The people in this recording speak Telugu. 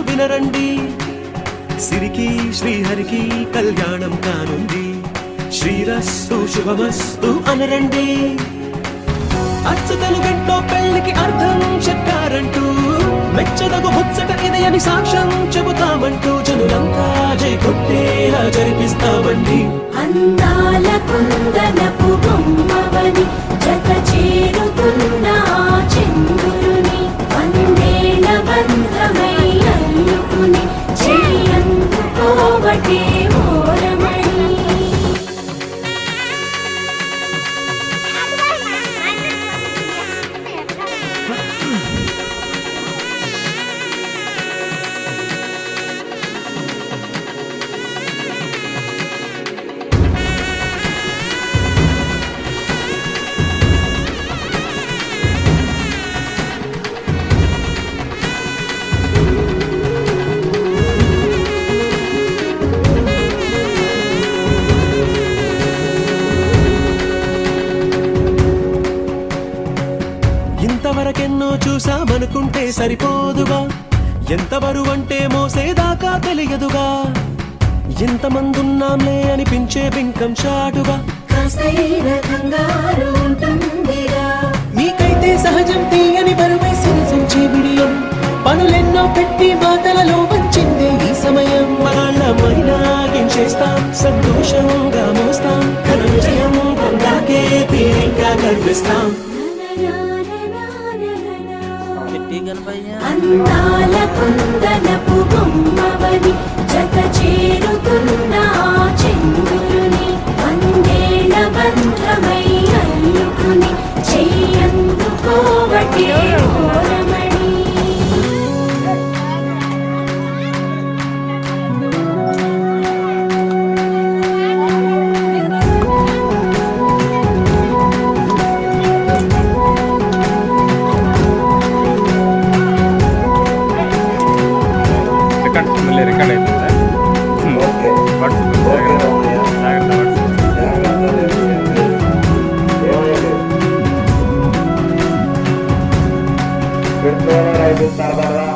వినరండి. సిరికి శ్రీహరికి కళ్యాణం కానుంది. శ్రీరస్సు శుభమస్తు అనరండి. అచ్చతలు గంటో పెళ్ళికి అర్థం చెప్పారంటూ మెచ్చదగు ముచ్చట ఇది అని సాక్ష్యం చెబుతామంటూ జనులంతా జై కొట్టేలా జరిపిస్తామండి. అందాల కుందనపు బొమ్మవని జత చేరుతున్న ఆ చంద్రుని వందేల బంధమై అల్లుకుని చేయందుకోవటే ఇంతవరకెన్నో చూసామనుకుంటే సరిపోదుగా. ఎంత బరువంటే మోసేదాకా తెలియదుగా. ఇంతమందున్నాంలే అనిపించే బింకం చాటుగా. మీకైతే సహజం తీయని బరువై సిరిసించే బిడియం పనులెన్నో పెట్టి మాటలలో వచ్చిందే ఈ సమయం. చేస్తాం? సంతోషంగా మోస్తాం. ఘన విజయం పొందాకే తీరిగ్గా గణపయ్య అందాల కుందనపు బొమ్మవని Good morning, Ivan Sabara.